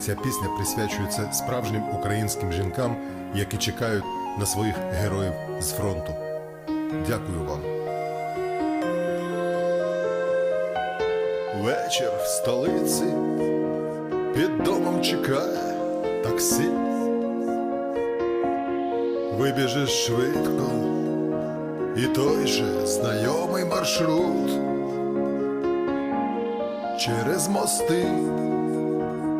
Ця пісня присвячується справжнім українським жінкам, які чекають на своїх героїв з фронту. Дякую вам. Вечір в столиці під домом чекає таксі. Вибіжиш швидко, і той же знайомий маршрут через мости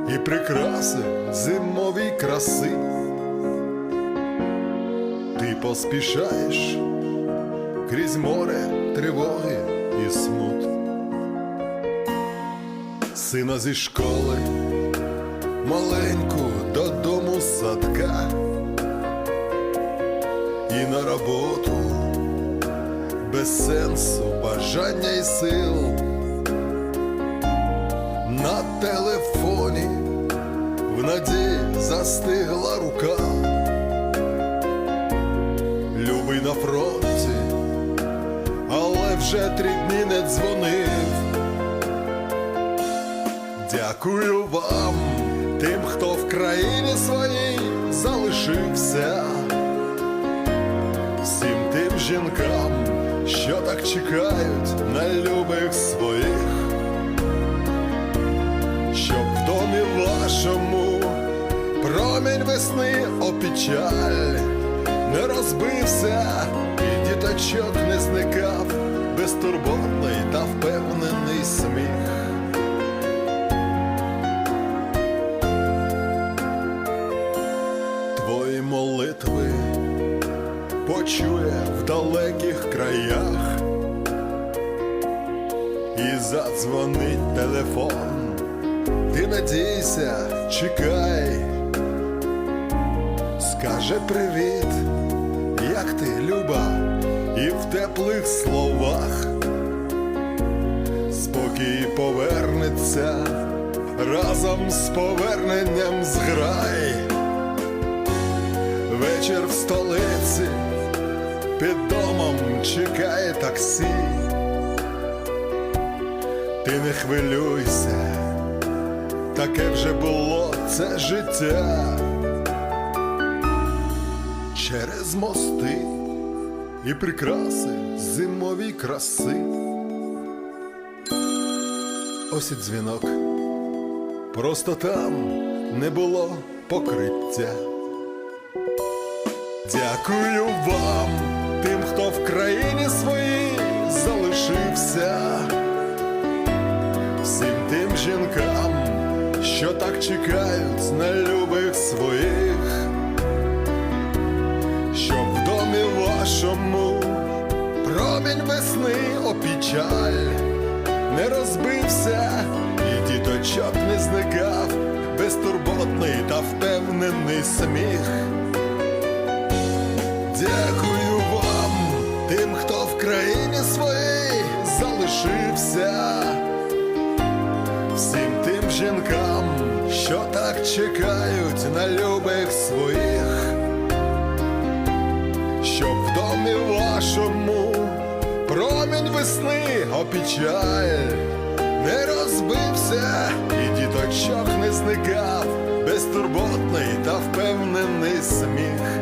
і прикраси зимовій краси. Ти поспішаєш крізь море тривоги і смут. Сина зі школи, маленьку додому садка і на роботу без сенсу, бажання і сил на телефоні надії застигла рука. Любий на фронті, але вже три дні не дзвонив. Дякую вам, тим, хто в країні своїй залишився, всім тим жінкам, що так чекають на любих своїх щоб в домі вашому промінь весни опічаль не розбився і діточок не зникав безтурботний та впевнений сміх. Твої молитви почує в далеких краях і задзвонить телефон. Ти надійся, чекай, скаже привіт, як ти, Люба, і в теплих словах спокій повернеться разом з поверненням зграй. Вечір в столиці під домом чекає таксі. Ти не хвилюйся таке вже було це життя через мости і прикраси зимові краси. Ось і дзвінок. Просто там не було покриття. Дякую вам, тим, хто в країні своїй залишився, всім тим жінкам що так чекають на любих своїх, щоб в домі вашому промінь весни опічаль не розбився, і діточок не зникав, безтурботний та впевнений сміх. Дякую вам, тим, хто в країні своїй залишився всім тим жінкам, що так чекають на любих своїх, домі вашому. Промінь весни опічає, не розбився, і діточок не зникав, безтурботний та впевнений сміх.